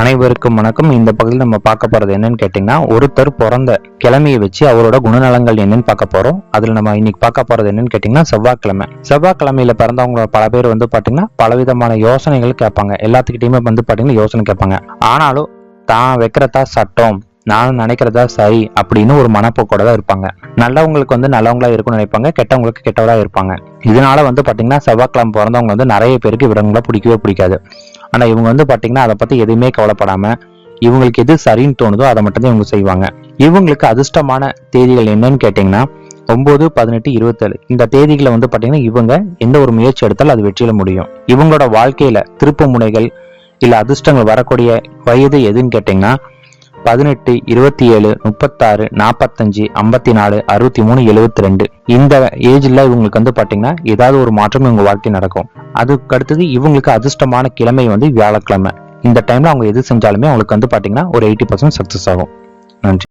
அனைவருக்கும் வணக்கம். இந்த பகுதியில் நம்ம பார்க்க போறது என்னன்னு கேட்டிங்கன்னா ஒருத்தர் பிறந்த கிழமையை வச்சு அவரோட குணநலங்கள் என்னன்னு பார்க்க போறோம். அதுல நம்ம இன்னைக்கு பார்க்க போறது என்னன்னு கேட்டிங்கன்னா செவ்வாய்க்கிழமை. செவ்வாய்க்கிழமையில பிறந்தவங்க பல பேர் வந்து பாத்தீங்கன்னா பலவிதமான யோசனைகள் கேட்பாங்க. எல்லாத்துக்கிட்டையுமே வந்து பாத்தீங்கன்னா யோசனை கேட்பாங்க. ஆனாலும் தான் வைக்கிறதா சட்டம் நான் நினைக்கிறதா சரி அப்படின்னு ஒரு மனப்போக்கோட தான் இருப்பாங்க. நல்லவங்களுக்கு வந்து நல்லவங்களா இருக்கும்னு நினைப்பாங்க. கெட்டவங்களுக்கு கெட்டவளா இருப்பாங்க. இதனால வந்து பாத்தீங்கன்னா செவ்வாய்க்கிழமை பிறந்தவங்க வந்து நிறைய பேருக்கு இவங்களை பிடிக்கவே பிடிக்காது. ஆனா இவங்க வந்து பாத்தீங்கன்னா அதை பத்தி எதுவுமே கவலைப்படாம இவங்களுக்கு எது சரின்னு தோணுதோ அதை மட்டும் தான் இவங்க செய்வாங்க. இவங்களுக்கு அதிர்ஷ்டமான தேதிகள் என்னன்னு கேட்டீங்கன்னா ஒன்பது பதினெட்டு இருபத்தேழு. இந்த தேதிகளை வந்து பாத்தீங்கன்னா இவங்க எந்த ஒரு முயற்சி எடுத்தாலும் அது வெற்றியில முடியும். இவங்களோட வாழ்க்கையில திருப்பு முனைகள் இல்ல அதிர்ஷ்டங்கள் வரக்கூடிய வயது எதுன்னு கேட்டீங்கன்னா பதினெட்டு இருபத்தி ஏழு முப்பத்தாறு நாற்பத்தஞ்சு ஐம்பத்தி நாலு அறுபத்தி மூணு எழுபத்தி ரெண்டு இந்த ஏஜில் இவங்களுக்கு வந்து பார்த்தீங்கன்னா ஏதாவது ஒரு மாற்றம் இவங்க வாழ்க்கை நடக்கும். அதுக்கு அடுத்தது இவங்களுக்கு அதிர்ஷ்டமான கிழமை வந்து வியாழக்கிழமை. இந்த டைமில் அவங்க எது செஞ்சாலுமே அவங்களுக்கு வந்து பார்த்தீங்கன்னா ஒரு எயிட்டி பர்சன்ட் சக்ஸஸ் ஆகும். நன்றி.